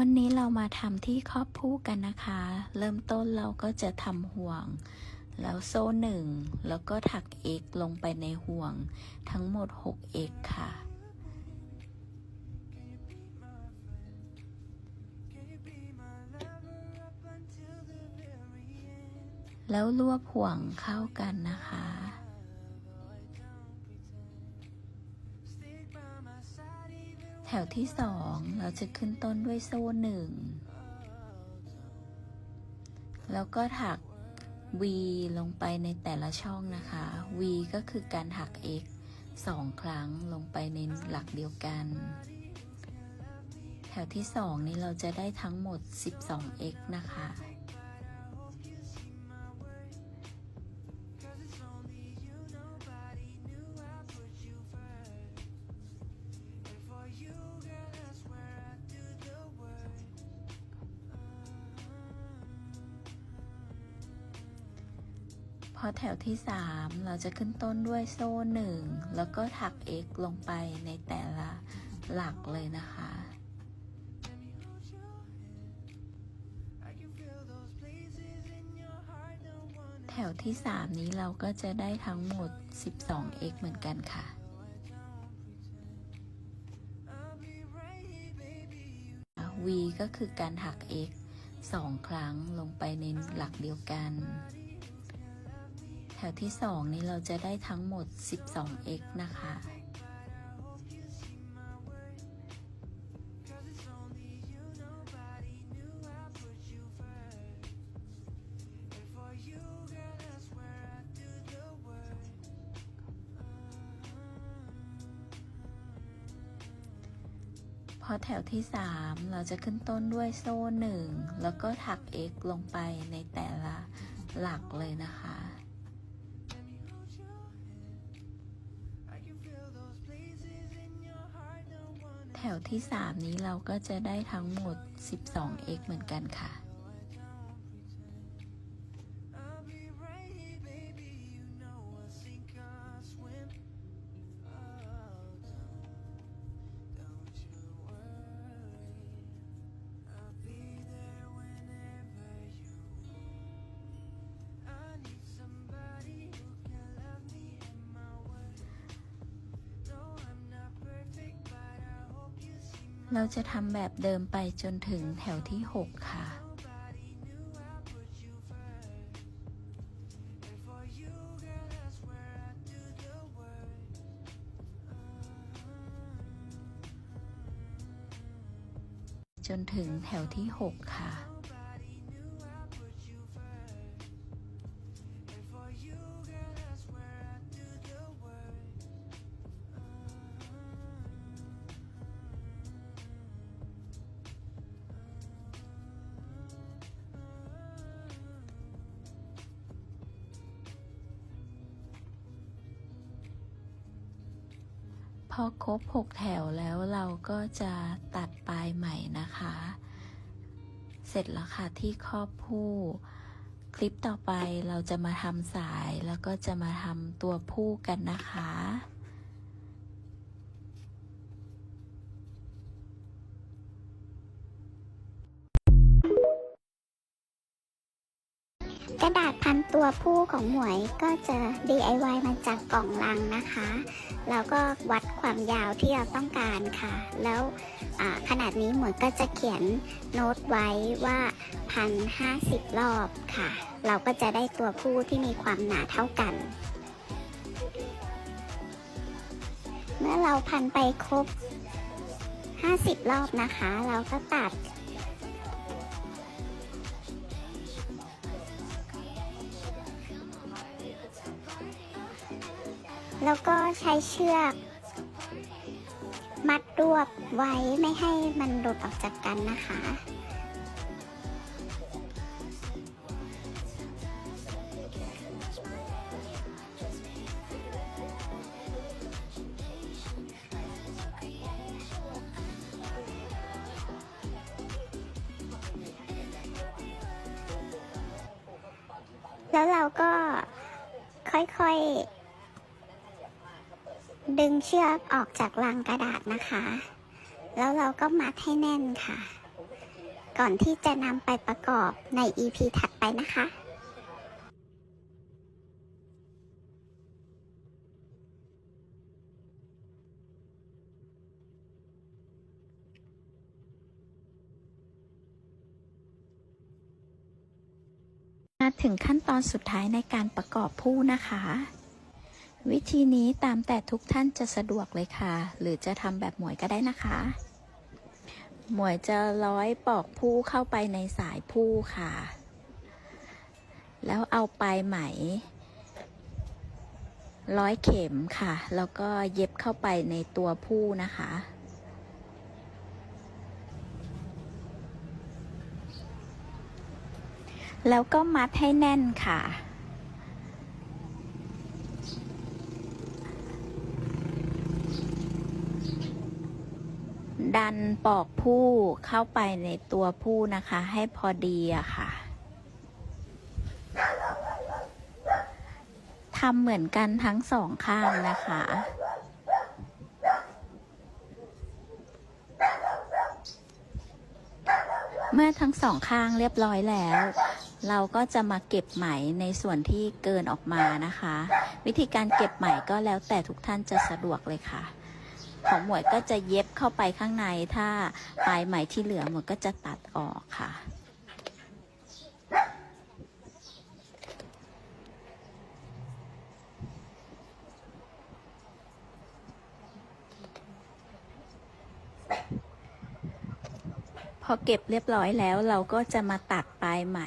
วันนี้เรามาทำที่ครอบผู้กันนะคะ เริ่มต้นเราก็จะทำห่วง แล้วโซ่หนึ่งแล้วก็ถักเอกลงไปในห่วง ทั้งหมด6เอกค่ะ แล้วรวบห่วงเข้ากันนะคะ แถวที่สองเราจะขึ้นต้นด้วยโซ่หนึ่ง แล้วก็ถัก V ลงไปในแต่ละช่องนะคะ V ก็คือการถัก X สองครั้งลงไปในหลักเดียวกัน แถวที่สองนี้เราจะได้ทั้งหมด 12x นะคะ พอแถวที่ 3 เราจะขึ้นต้นด้วยโซ่หนึ่งแล้วก็ถัก x ลงไปในแต่ละหลักเลยนะคะ แถวที่ 3 นี้เราก็จะได้ทั้งหมด 12x เหมือนกันค่ะ V ก็คือการถัก x สองครั้งลงไปในหลักเดียวกัน แถวที่ 2 นี้เราจะได้ทั้งหมด 12x นะคะ พอแถวที่ 3 เราจะขึ้นต้นด้วยโซ่หนึ่งแล้วก็ถัก x ลงไปในแต่ละหลักเลยนะคะ ถวที่ 3 นี้เราก็จะได้ทั้งหมด 12x เหมือนกันค่ะ เราจะทำแบบเดิมไปจนถึงแถวที่ 6 ค่ะ จนถึงแถวที่ 6 ค่ะ อครบ 6 แถวแล้วเราก็จะตัดปลายใหม่นะคะ เสร็จแล้วค่ะที่ครอบผู้ คลิปต่อไปเราจะมาทำสายแล้วก็จะมาทำตัวผู้กันนะคะ ตัวผู้ของหมวยก็จะ DIY มาจากกล่องลังนะคะ แล้วก็วัดความยาวที่เราต้องการค่ะ แล้วขนาดนี้หมวยก็จะเขียนโน้ตไว้ว่าพันห้าสิบรอบค่ะ เราก็จะได้ตัวผู้ที่มีความหนาเท่ากัน เมื่อเราพันไปครบ 50 รอบนะคะ เราก็ตัด แล้วก็ใช้เชือก มัดรวบไว้ไม่ให้มันหลุดออกจากกันนะคะ แล้วเราก็ค่อยๆ ดึงเชือกออกจากลังกระดาษนะคะ แล้วเราก็มัดให้แน่นค่ะ ก่อนที่จะนำไปประกอบใน EP ถัดไปนะคะ มาถึงขั้นตอนสุดท้ายในการประกอบผู้นะคะ วิธีนี้ตามแต่ทุกท่านจะสะดวกเลยค่ะ หรือจะทำแบบหมวยก็ได้นะคะ หมวยจะร้อยปอกผู้เข้าไปในสายผู้ค่ะ แล้วเอาปลายไหม ร้อยเข็มค่ะ แล้วก็เย็บเข้าไปในตัวผู้นะคะแล้วก็มัดให้แน่นค่ะ ดันปอกผู้เข้าไปในตัวผู้นะคะ ให้พอดีอะค่ะทำเหมือนกันทั้งสองข้างนะคะ เมื่อทั้งสองข้างเรียบร้อยแล้ว เราก็จะมาเก็บไหมในส่วนที่เกินออกมานะคะ วิธีการเก็บไหมก็แล้วแต่ทุกท่านจะสะดวกเลยค่ะ ของหมวยก็จะเย็บเข้าไปข้างในถ้าปลายไหมที่เหลือหมวยก็จะตัดออกค่ะพอเก็บเรียบร้อยแล้วเราก็จะมาตัดปลายไหม